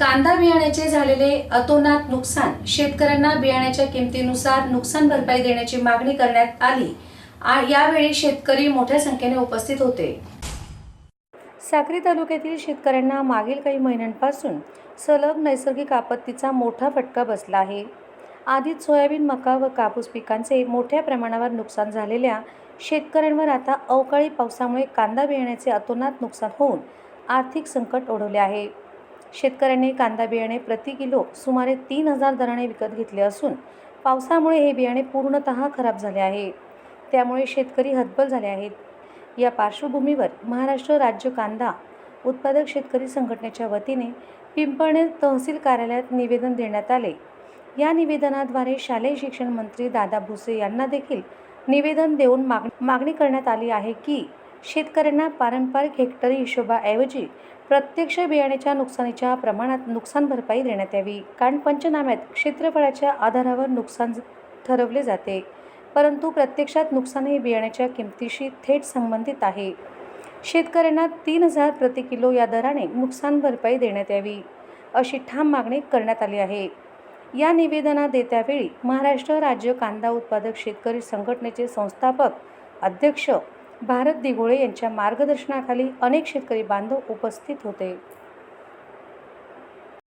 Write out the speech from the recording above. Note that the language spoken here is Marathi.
कांदा बियाण्याचे झालेले अतोनात नुकसान. शेतकऱ्यांना बियाण्याच्या किमतीनुसार नुकसान भरपाई देण्याची मागणी करण्यात आली. आ- यावेळी शेतकरी मोठ्या संख्येने उपस्थित होते. साक्री तालुक्यातील शेतकऱ्यांना मागील काही महिन्यांपासून सलग नैसर्गिक आपत्तीचा मोठा फटका बसला आहे. आधीच सोयाबीन मका व कापूस पिकांचे मोठ्या प्रमाणावर नुकसान झालेल्या शेतकऱ्यांवर आता अवकाळी पावसामुळे कांदा बियाण्याचे अतोनात नुकसान होऊन आर्थिक संकट ओढवले आहे. शेतकऱ्यांनी कांदा बियाणे प्रति किलो सुमारे तीन हजार दराने विकत घेतले असून पावसामुळे हे बियाणे पूर्णतः खराब झाले आहे. त्यामुळे शेतकरी हतबल झाले आहेत. या पार्श्वभूमीवर महाराष्ट्र राज्य कांदा उत्पादक शेतकरी संघटनेच्या वतीने पिंपळनेर तहसील कार्यालयात निवेदन देण्यात आले. या निवेदनाद्वारे शालेय शिक्षण मंत्री दादा भुसे यांना देखील निवेदन देऊन माग मागणी करण्यात आली आहे की शेतकऱ्यांना पारंपरिक हेक्टरी हिशोबाऐवजी प्रत्यक्ष बियाण्याच्या नुकसानीच्या प्रमाणात नुकसान भरपाई देण्यात यावी. कारण पंचनाम्यात क्षेत्रफळाच्या आधारावर नुकसान ठरवले जाते. परंतु प्रत्यक्षात नुकसान हे बियाण्याच्या किमतीशी थेट संबंधित आहे. शेतकऱ्यांना तीन हजार प्रति किलो या दराने नुकसान भरपाई देण्यात यावी अशी ठाम मागणी करण्यात आली आहे. या निवेदना देत्यावेळी महाराष्ट्र राज्य कांदा उत्पादक शेतकरी संघटनेचे संस्थापक अध्यक्ष भारत दिघोळे यांच्या मार्गदर्शनाखाली अनेक शेतकरी बांधव उपस्थित होते.